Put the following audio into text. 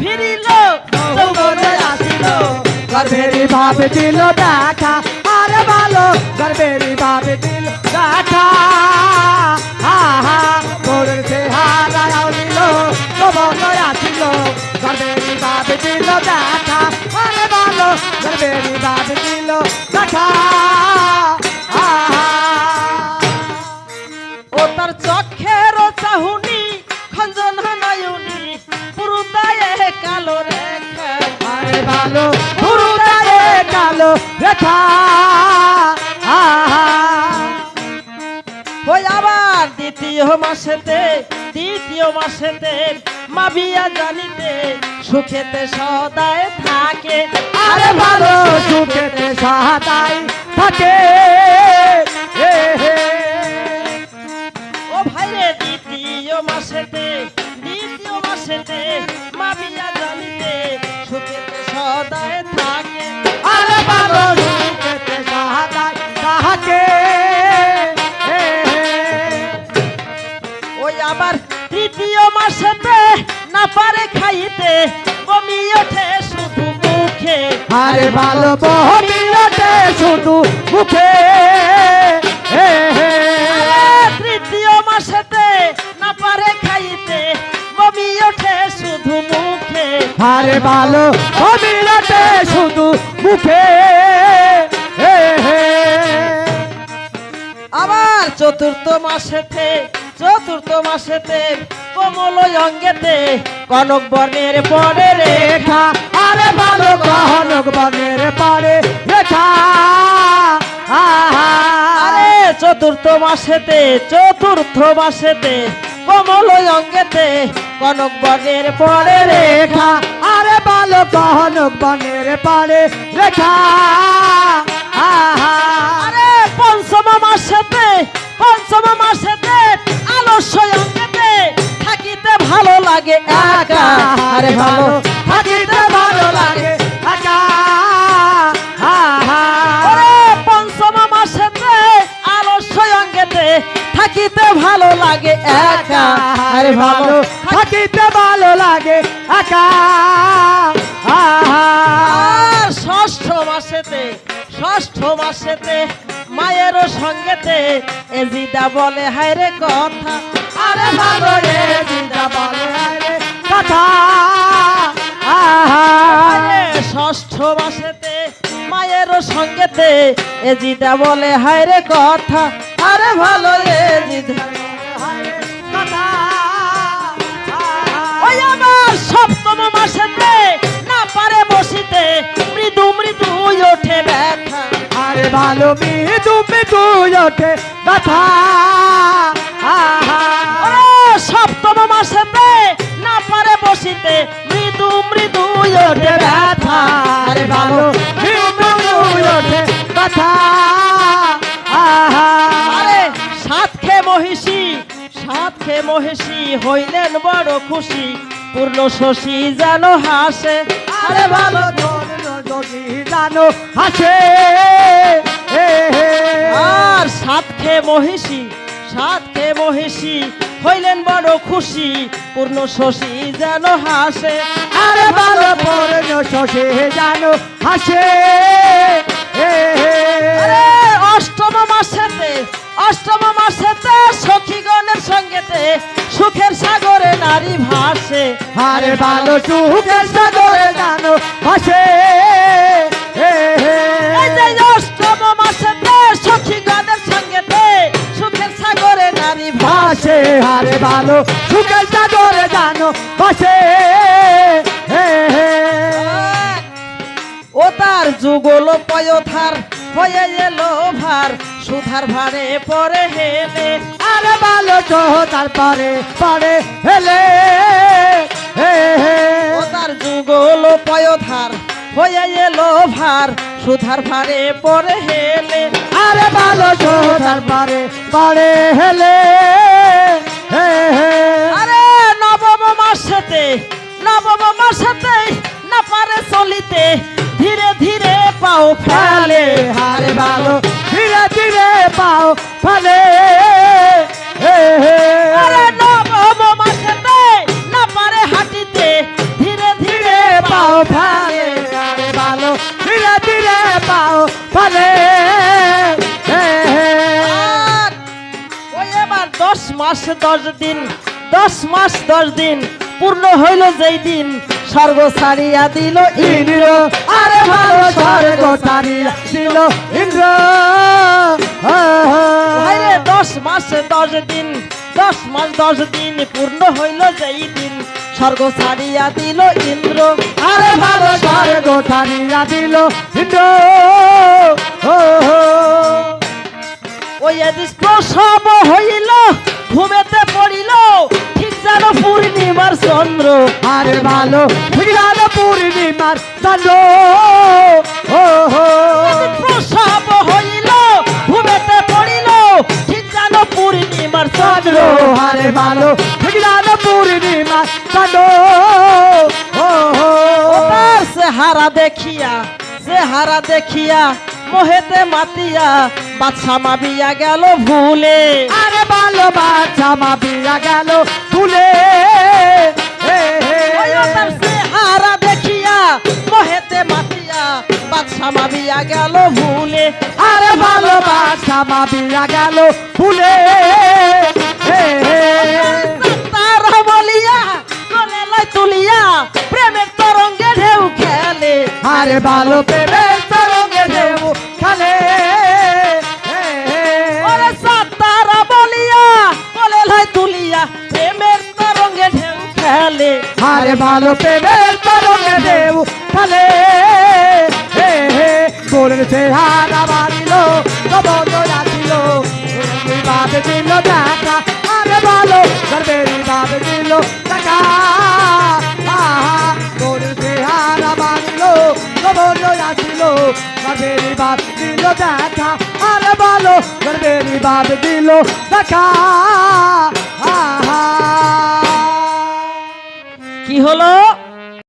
ফিরিল যৌবনে আসিল গর্ভেরই ভাবে দিল দেখা, আরে ভালো গর্ভেরই ভাবে দিল দেখা। আহা মোরের সে হারাও নিল যৌবনে আসিল গর্ভেরই ভাবে দিল দেখা, আরে ভালো গর্ভেরই ভাবে দিল দেখা। আবার দ্বিতীয় মাসেতে দ্বিতীয় মাসেতে মাবিয়া জানিতে, সুখেতে সদায় থাকে। আরে ভালো সুখেতে সদায় থাকে। হে হে না পারে খাইতে বমি ওঠে শুধু মুখে। আরে ভালো বহমিলতে শুধু মুখে। তৃতীয় মাসেতে না পারে খাইতে বমি ওঠে শুধু মুখে। আরে ভালো বহমিলতে শুধু মুখে। আবার চতুর্থ মাসেতে চতুর্থ মাসেতে কোমল অঙ্গেতে কনক বর্ণের পরে রেখা। আরে ভালো গহনক বনের পারে রেখা। আরে চতুর্থ মাসেতে চতুর্থ মাসেতে কমল অঙ্গেতে কনক বর্ণের পরে রেখা। আরে ভালো গহনক বনের পরে রেখা। একা। আরে ভালো থাকিতে ভালো লাগে একা। আহা আর ষষ্ঠ মাসেতে ষষ্ঠ মাসেতে মায়ের সঙ্গেতে এজিদা বলে হায়রে কথা। আরে ভালো রে জিন্দা বলে আরে কথা। ষষ্ঠ মাসেতে মায়ের সঙ্গেতে এজিদা বলে হায়রে কথা। আরে ভালো এজিদা। কথা ভালো মৃদু মৃদু ওঠে কথা আহা। সপ্তম মাসেতে না পারে বসিতে মৃদু মৃদু ওঠে ব্যথা। আরে ভালো মৃদু ওঠে কথা আহা। আরে সাত খে মহিষী সাত খে মহিষী হইলেন বড় খুশি। পূর্ণ শশী যেন হাসে, আরে ভালো যদি জানো হাসে। আর সাত খে মহিষী, সাত খে মহিষী, হইলেন বড় খুশি, পূর্ণ শশী যেন হাসে। আরে ভালো পূর্ণ শশী জানো হাসে। হে হে। ভাসে আরে ভালো সুখের সাগরে সুখের নারী ভাসে। ভাসে আরে ভালো সুখের সাগরে জানো ভাসে। ও তার যুগল পয়থার হয়ে এলো ভার। সুধার ভারে পরে হেলে, আরে ভালো তো তারপরে পরে হেলে। তার যুগল পয়থার হয়ে এলো ভার, সুধার ভারে পরে হেলে, আরে ভালো তো তারপরে পরে হেলে। আরে নবম মাসেতে নবম মাসেতে না পারে চলিতে, ধীরে ধীরে পাও ফেলে। আরে ভালো ধীরে ধীরে পাও ফালে। আরে নবম মাসেতে না পারে হাঁটিতে ধীরে ধীরে পাও ফালে। আরে ভালো ধীরে ধীরে পাও ফালে। ওই এবার দশ মাস দশ দিন দশ মাস দশ দিন পূর্ণ হইল যেই দিন, স্বর্গ ছাড়িয়া দিল ইন্দ্র, আরে ভালো স্বর্গ ছাড়িয়া দিল ইন্দ্র। দশ মাস দশ দিন, দশ মাস দশ দিন পূর্ণ হইল যেই দিন, স্বর্গ ছাড়িয়া দিল ইন্দ্র, আরে ভালো স্বর্গ ছাড়িয়া দিল ইন্দ্র। ওই প্রসব হইল চন্দ্র আরে ভালো। গেল পূর্ণিমার চন্দ্র এদিন প্রসব হইল ঘুমেতে পড়িল ঠিক যেন পূর্ণিমার চন্দ্র আরে ভালো গেল পূর্ণিমার চন্দ্র তার চেহারা দেখিয়া চেহারা দেখিয়া মোহেতে মাতিয়া বাচ্চা মাবিয়া গেল ভুলে। আরে ভালো বাচ্চা মাপিয়া গেল তুলে দেখিয়া মোহেতে মাতিয়া বাচ্চা মাবিয়া গেল ভুলে। আরে ভালো গেল তারা বলিয়া তুলিয়া প্রেমের তরঙ্গে ঢেউ খেলে। আরে ভালো প্রেমের প্রেমের তরঙ্গে দেব খালে গোরের চেহারা বাড়িল কবল রাখিল। বাদ দিল দেখা আরে ভালো গর্বের বাদ দিল দেখা গোরের চেহারা বাড়িল কবল রাখিল। গর্বের বাদ দিল দেখা আরে ভালো গর্বের বাদ দিল দেখা কি হলো?